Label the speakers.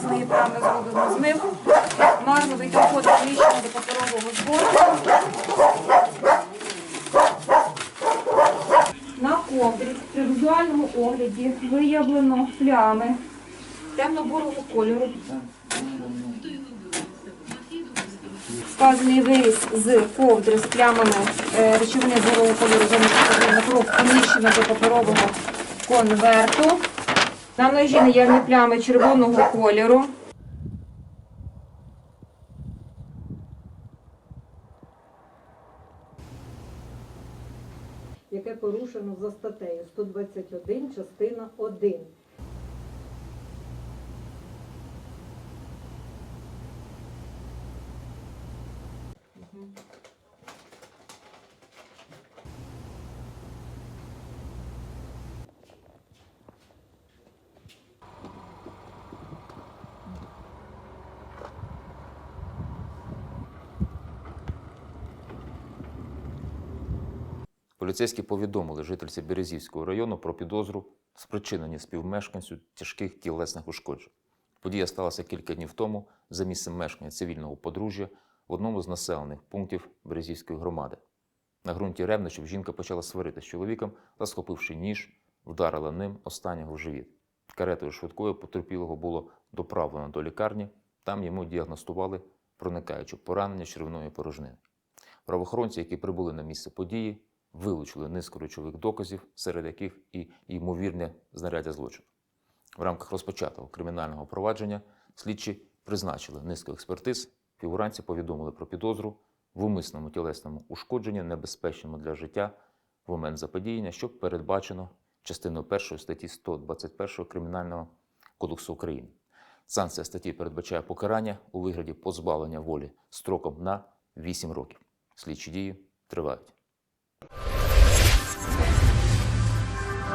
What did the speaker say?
Speaker 1: свої плями зробимо змив. Марновий доход зміщено до паперового збору. На ковдрі при візуальному огляді виявлено плями темно-бурого кольору. Вказаний виріз з ковдри з плямами е, речовини бурого кольору замість на кров поміщено до паперового конверту. На ножі наявні плями червоного кольору.
Speaker 2: яке порушено за статтею 121, частина 1.
Speaker 3: Поліцейські повідомили жительці Березівського району про підозру спричинення співмешканцю тяжких тілесних ушкоджень. Подія сталася кілька днів тому за місцем мешкання цивільного подружжя в одному з населених пунктів Березівської громади. На ґрунті ревнощів жінка почала сварити з чоловіком та, схопивши ніж, вдарила ним останнього в живіт. Каретою швидкою потерпілого було доправлено до лікарні. Там йому діагностували проникаюче поранення червної порожнини. Правоохоронці, які прибули на місце події, вилучили низку речових доказів, серед яких і ймовірне знаряддя злочину. В рамках розпочатого кримінального провадження слідчі призначили низку експертиз, фігуранці повідомили про підозру в умисному тілесному ушкодженні, небезпечному для життя в момент заподіяння, що передбачено частиною 1 статті 121 Кримінального кодексу України. Санкція статті передбачає покарання у вигляді позбавлення волі строком на 8 років. Слідчі дії тривають.